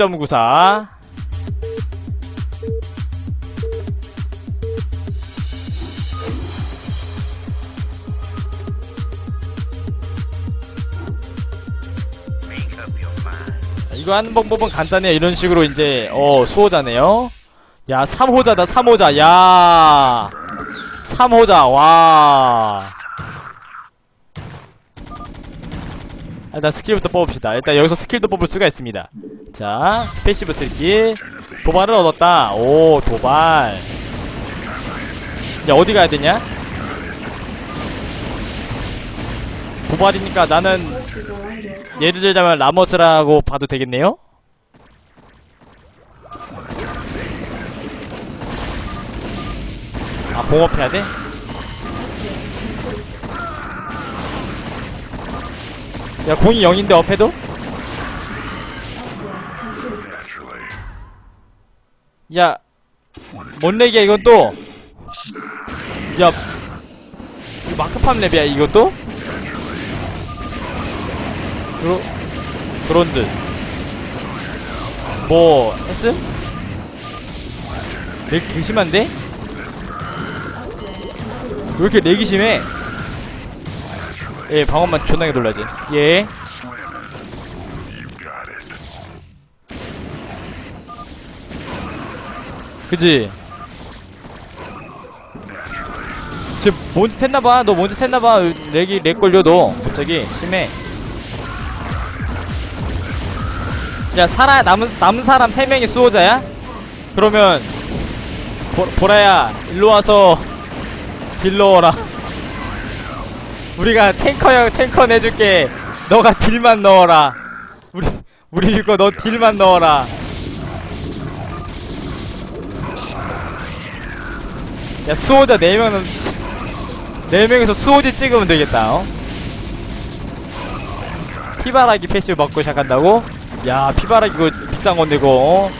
6.94 이거 하는 방법은 간단해 이런 식으로 이제 어 수호자네요. 야 3호자다 3호자. 야 3호자. 와. 일단 스킬부터 뽑읍시다. 일단 여기서 스킬도 뽑을 수가 있습니다 자 패시브 쓸기 도발을 얻었다. 오 도발. 야 어디 가야 되냐? 도발이니까 나는 예를 들자면 라머스라고 봐도 되겠네요? 아 공업해야 돼? 야 공이 0인데 업해도? 야 뭔렉이야 이건 또? 야 마크팜 랩이야 이것도? 그러, 그런 듯. 뭐, 했음? 렉 되게 심한데? 왜 이렇게 렉이 심해? 예, 방어만 존나게 놀라지. 예. 그지? 쟤 뭔지 텄나봐. 너 뭔지 텄나봐. 렉이, 렉 걸려, 너. 갑자기. 심해. 야, 살아, 남은, 남은 사람 3명이 수호자야? 그러면, 보, 보라야, 일로 와서, 딜러 오라. 우리가 탱커, 탱커 내줄게. 너가 딜만 넣어라. 우리, 우리 이거 너 딜만 넣어라. 야, 수호자 4명은, 4명에서 수호지 찍으면 되겠다, 어? 피바라기 패시브 먹고 시작한다고? 야 피바라기 이거 비싼 건데 이거 어?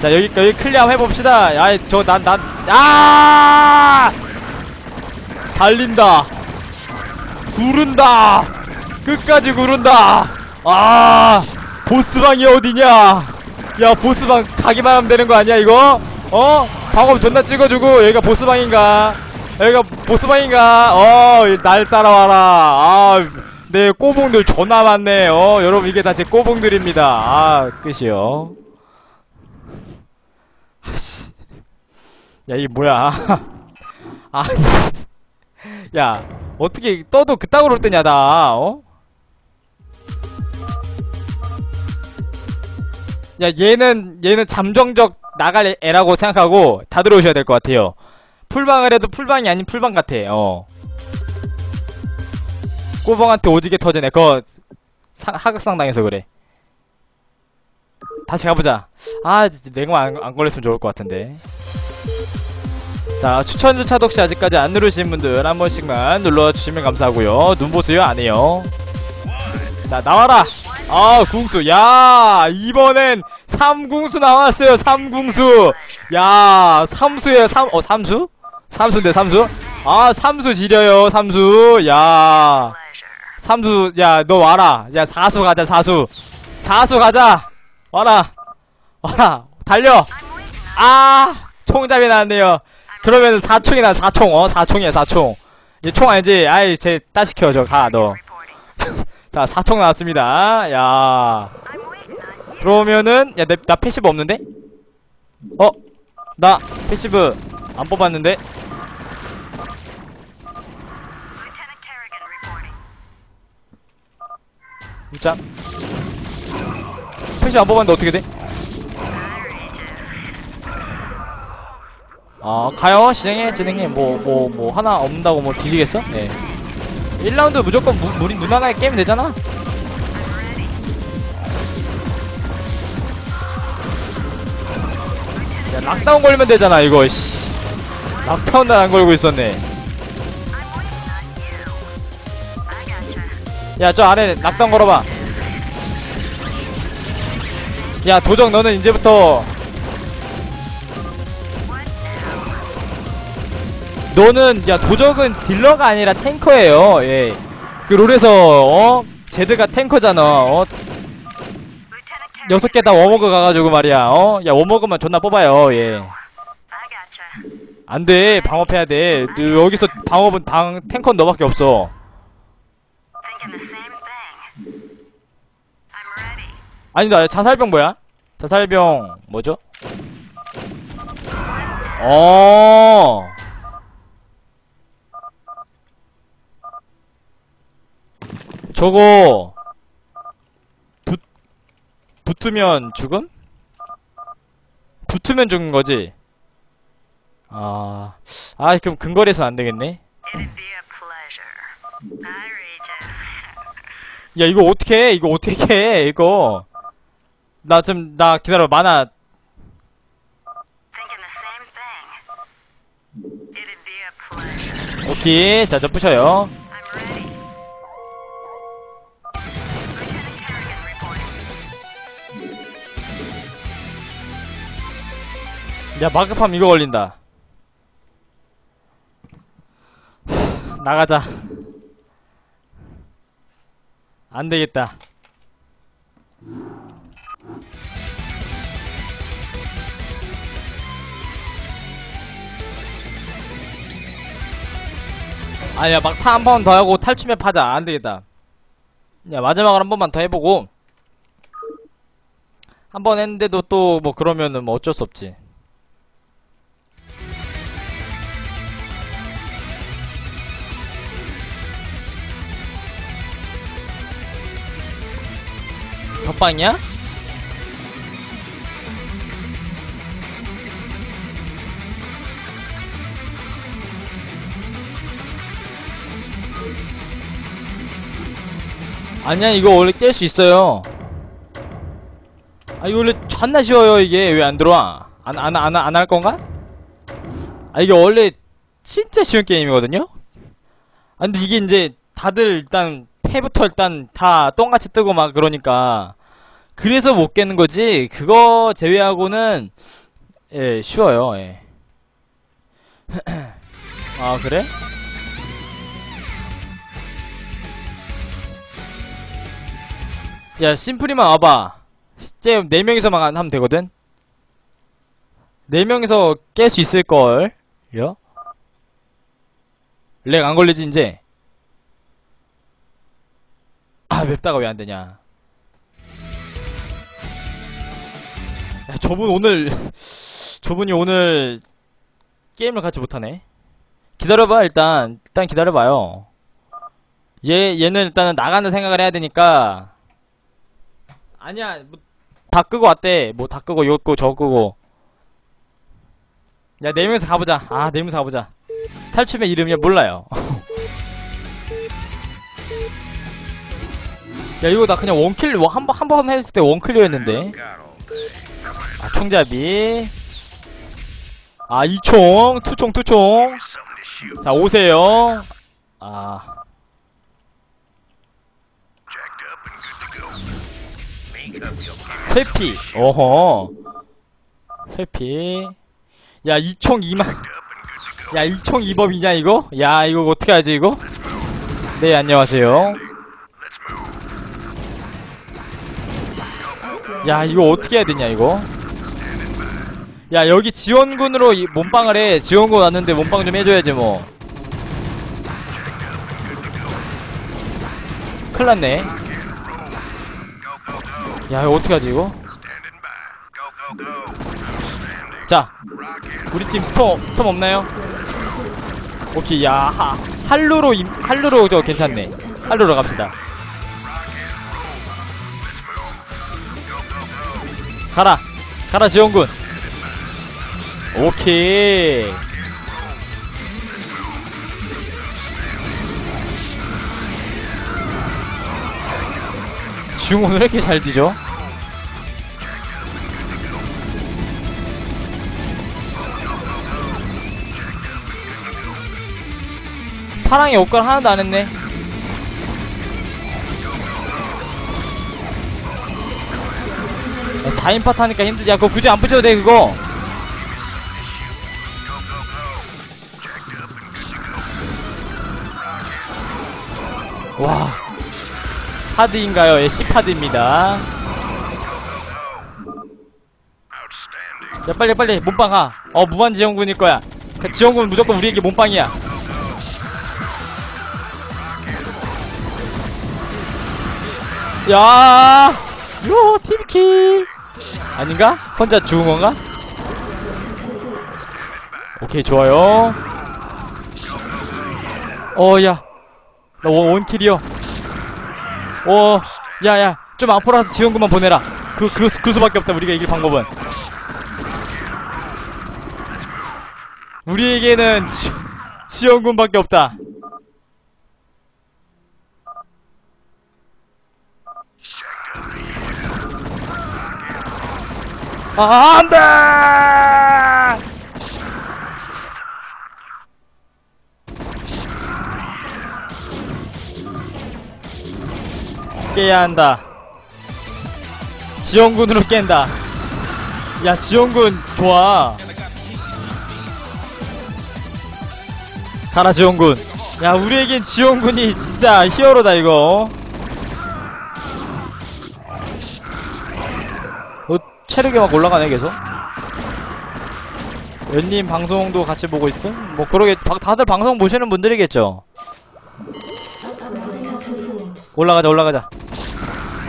자 여기 여기 클리어 해봅시다 야저난난 아 달린다 구른다 끝까지 구른다 아 보스방이 어디냐 야 보스방 가기만 하면 되는 거 아니야 이거 어 방금 존나 찍어주고 여기가 보스방인가 여기가 보스방인가 어 날 따라와라 아 네, 꼬봉들 존나 많네. 어, 여러분, 이게 다 제 꼬봉들입니다. 아, 끝이요. 아씨. 야, 이게 뭐야. 아, 야, 어떻게 떠도 그따구로 뜨냐, 나, 어? 야, 얘는, 얘는 잠정적 나갈 애라고 생각하고 다 들어오셔야 될 것 같아요. 풀방을 해도 풀방이 아닌 풀방 같아, 어. 꼬봉한테 오지게 터지네. 그거 사, 하극상 당해서 그래. 다시 가보자. 아, 내가만 안, 안 걸렸으면 좋을 것 같은데. 자, 추천 주차 혹시 아직까지 안 누르신 분들 한 번씩만 눌러주시면 감사하고요. 눈 보세요, 안 해요. 자, 나와라! 아, 궁수. 야, 이번엔 삼궁수 나왔어요, 삼궁수. 야, 삼수에요, 삼, 어, 삼수? 삼수인데, 삼수? 아, 삼수 지려요, 삼수. 야. 삼수, 야, 너 와라. 야, 사수 가자, 사수. 사수 가자. 와라. 와라. 달려. 아, 총잡이 나왔네요. 그러면 사총이 나, 사총, 어? 사총이야, 사총. 이제 총 아니지? 아이, 쟤 따시켜, 저, 가, 너. 자, 사총 나왔습니다. 야. 그러면은, 야, 내, 나 패시브 없는데? 어? 나 패시브 안 뽑았는데? 무자 패시 안 뽑았는데 어떻게 돼? 아 가요 진행해 진행해 뭐 뭐뭐 하나 없는다고 뭐 뒤지겠어? 네 1라운드 무조건 무, 우리 누나가 게임 되잖아. 야 락다운 걸면 되잖아 이거 씨. 락다운 날안 걸고 있었네. 야 저 안에 낙당 걸어봐. 야 도적 너는 이제부터 너는 야 도적은 딜러가 아니라 탱커예요. 예 그 롤에서 어? 제드가 탱커잖아 어? 여섯 개 다 워머그 가가지고 말이야 어 야 워머그만 존나 뽑아요 예. 안돼. 방업해야 돼. 너 여기서 방업은 방 탱커는 너밖에 없어. 아니다 자살병 뭐야? 자살병 뭐죠? 어 저거 붙 붙으면 죽음? 붙으면 죽는 거지. 아, 아 그럼 근거리에서 안 되겠네. 야 이거 어떻게 해? 이거 어떻게 해? 이거 나좀나 기다려 만화 오케이 자저 부셔요. 야 마크팜 이거 걸린다. 나가자. 안 되겠다. 아야 막타 한 번 더 하고 탈춤에 파자 안 되겠다. 야 마지막으로 한 번만 더 해보고 한 번 했는데도 또 뭐 그러면은 뭐 어쩔 수 없지. 협방이야? 아니야 이거 원래 깰 수 있어요 아 이거 원래 존나 쉬워요 이게 왜 안 들어와 안 안 안 안 할 건가? 아 이게 원래 진짜 쉬운 게임이거든요? 아 근데 이게 이제 다들 일단 패부터 일단 다 똥같이 뜨고 막 그러니까 그래서 못 깨는 거지 그거 제외하고는 예 쉬워요 예. 아 그래? 야 심플이만 와봐 쟤 4명이서만 하면 되거든 4명이서 깰 수 있을걸 요? 렉 안 걸리지 이제 아 맵다가 왜 안되냐 야 저분 오늘 저분이 오늘 게임을 같이 못하네. 기다려봐 일단. 일단 기다려봐요. 얘 얘는 일단은 나가는 생각을 해야 되니까. 아니야 뭐 다 끄고 왔대. 뭐 다 끄고 이거 끄고 저거 끄고. 야 네 명이서 가보자. 아 네 명이서 가보자. 탈춤의 이름이 몰라요. 야 이거 나 그냥 원킬 한번 한 번 했을 때 원클리어 했는데 아 총잡이. 아 이총 투총 투총. 자 오세요. 아. 회피. 어허. 회피. 야 이총 2만. 야 이총 2법이냐 이거? 야 이거 어떻게 하지 이거? 네 안녕하세요. 야 이거 어떻게 해야 되냐 이거 야 여기 지원군으로 이- 몸빵을 해. 지원군 왔는데 몸빵 좀 해줘야지 뭐. 큰일났네. 야 이거 어떡하지 이거? 자 우리 팀 스톰 스톰 없나요? 오케이 야 하, 할루로 임, 할루로 저 괜찮네. 할루로 갑시다. 가라 가라 지원군 오케이 지금 오늘 왜 이렇게 잘 뒤져? 파랑이 옷갈 하나도 안 했네. 야, 4인파 타니까 힘들지. 야, 그거 굳이 안 붙여도 돼, 그거. 와. 파드인가요? 예, C파드입니다. 야, 빨리, 빨리, 몸빵 가. 어, 무한지원군일 거야. 그 지원군 무조건 우리에게 몸빵이야. 야, 요, 팀킬. 아닌가? 혼자 죽은 건가? 오케이, 좋아요. 어, 야. 나 원, 원킬이요. 어, 야, 야. 좀 앞으로 와서 지원군만 보내라. 그, 그, 그 수밖에 없다. 우리가 이길 방법은. 우리에게는 지, 지원군밖에 없다. 아, 안 돼! 깨야 한다. 지원군으로 깬다. 야, 지원군 좋아. 가라, 지원군. 야, 우리에겐 지원군이 진짜 히어로다, 이거. 어, 체력이 막 올라가네, 계속. 연님 방송도 같이 보고 있음? 뭐, 그러게, 바- 다들 방송 보시는 분들이겠죠? 올라가자, 올라가자.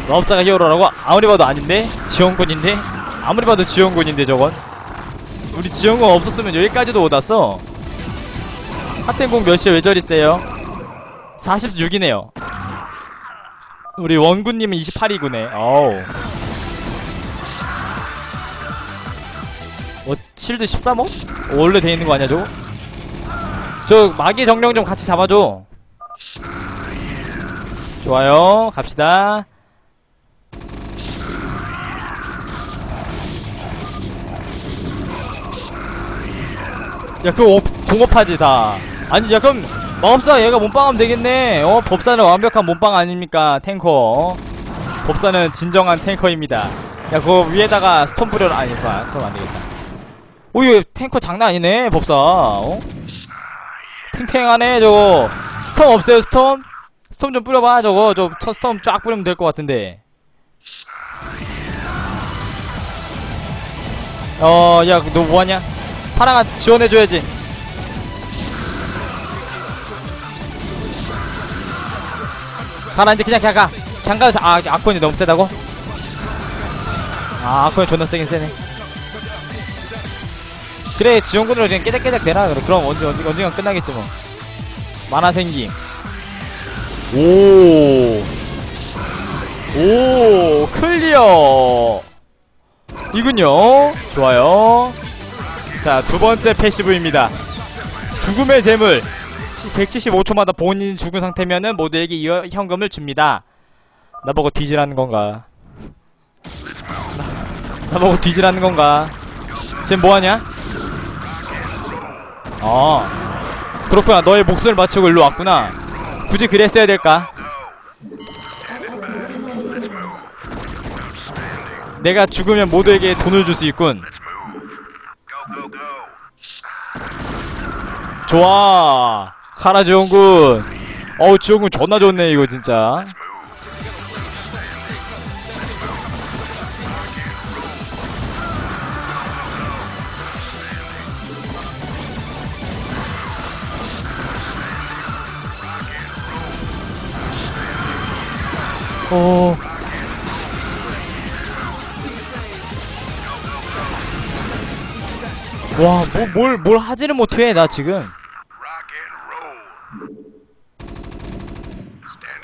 마법사가 히어로라고? 아무리 봐도 아닌데? 지원군인데? 아무리 봐도 지원군인데 저건? 우리 지원군 없었으면 여기까지도 못 왔어 하텐공 몇 시에 왜 저리 세요? 46이네요 우리 원군님은 28이구네 어우 어, 실드 13호? 원래 돼있는 거 아니야 저거? 저 마기 정령 좀 같이 잡아줘 좋아요 갑시다 야 그거 어, 공업하지 다. 아니 야 그럼 마법사 얘가 몸빵하면 되겠네. 어? 법사는 완벽한 몸빵 아닙니까 탱커? 어? 법사는 진정한 탱커입니다. 야 그거 위에다가 스톰 뿌려라. 아니 그거 그럼 안되겠다. 오 이거 탱커 장난 아니네 법사. 어? 탱탱하네 저거. 스톰 없어요 스톰? 스톰 좀 뿌려봐 저거. 저첫 스톰 쫙 뿌리면 될 것 같은데. 어야 너 뭐하냐 파랑아 지원해줘야지 가라 이제 그냥 그냥 가 가서 아 아콘이 너무 세다고? 아 아콘이 존나 세긴 세네 그래 지원군으로 그냥 깨작깨작 되라 그래 그럼 언제 언제 언젠간 끝나겠지 뭐 만화 생김 오. 오, 클리어. 이군요. 좋아요. 자, 두 번째 패시브입니다. 죽음의 재물. 175초마다 본인이 죽은 상태면은 모두에게 이 현금을 줍니다. 나보고 뒤지라는 건가? 나, 나보고 뒤지라는 건가? 쟤 뭐하냐? 어. 그렇구나. 너의 목숨을 바치고 일로 왔구나. 굳이 그랬어야 될까? 내가 죽으면 모두에게 돈을 줄 수 있군. 좋아. 카라 지원군. 어우, 지원군 존나 좋네, 이거 진짜. 어. 와, 뭐, 뭘, 뭘 하지를 못해, 나 지금.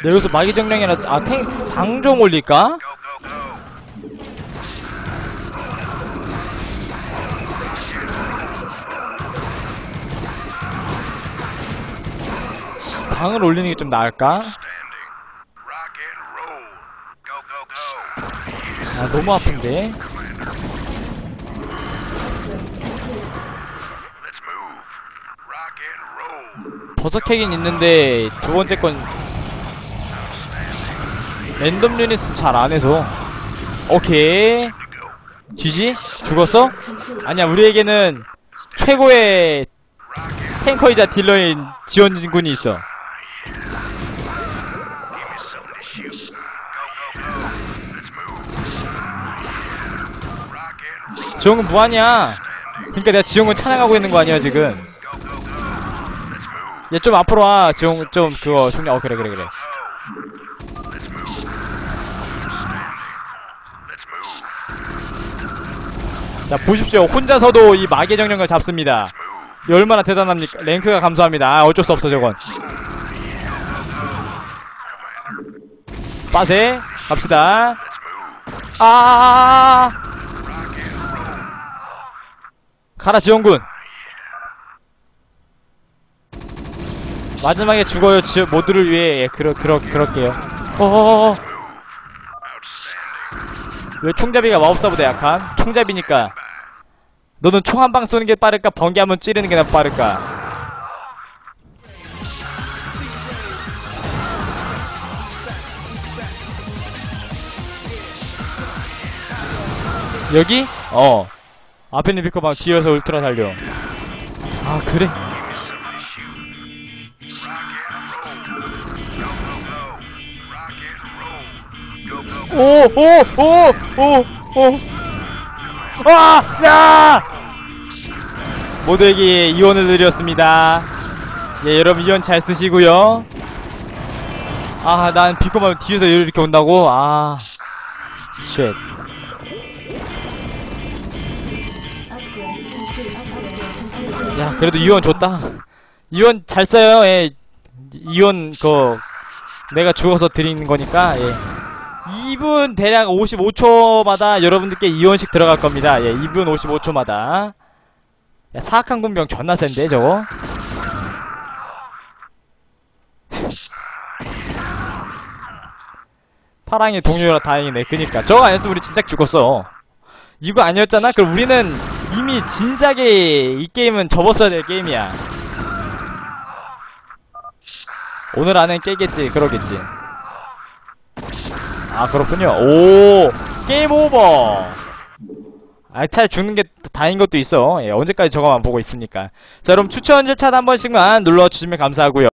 내 여기서 마기 정령이라, 아, 탱, 당종 올릴까? 방을 올리는 게 좀 나을까? 아, 너무 아픈데? 저석핵긴 있는데 두 번째 건 랜덤 유닛은 잘 안해서. 오케이. GG? 죽었어? 아니야 우리에게는 최고의 탱커이자 딜러인 지원군이 있어. 지원군 뭐하냐? 그니까 내가 지원군 찬양하고 있는 거 아니야 지금? 얘 좀 앞으로 와. 지용 좀 그거 중어 그래 그래 그래. 자 보십시오. 혼자서도 이 마계 정령을 잡습니다. 이 얼마나 대단합니까? 랭크가 감소합니다. 아, 어쩔 수 없어 저건. 빠세. 갑시다. 아. 가라 지원군 마지막에 죽어요. 지, 모두를 위해. 예, 그러, 그러, 그럴게요. 어어어 왜 총잡이가 마법사보다 약함? 총잡이니까. 너는 총 한 방 쏘는 게 빠를까? 번개 한번 찌르는 게 나 빠를까? 여기? 어. 앞에 있는 비커방 뒤에서 울트라 살려. 아 그래? 오오오오오 아! 야! 모두에게 이원을 드렸습니다 예 여러분 이원 잘 쓰시고요 아 난 비커방 뒤에서 이렇게 온다고? 아 쉣. 야 그래도 이원 줬다 이원 잘 써요 예 이원 그 내가 죽어서 드리는 거니까 예 2분 대략 55초마다 여러분들께 이원씩 들어갈 겁니다. 예 2분 55초마다. 야 사악한 군병 존나 센데 저거? 파랑의 동료라 다행이네. 그니까. 저거 아니었으면 우리 진작 죽었어. 이거 아니었잖아? 그럼 우리는 이미 진작에 이 게임은 접었어야 될 게임이야. 오늘 안엔 깨겠지, 그러겠지. 아, 그렇군요. 오! 게임 오버! 아, 차라리 죽는 게 다인 것도 있어. 예, 언제까지 저거만 보고 있습니까? 자, 그럼 추천 절차 한 번씩만 눌러주시면 감사하고요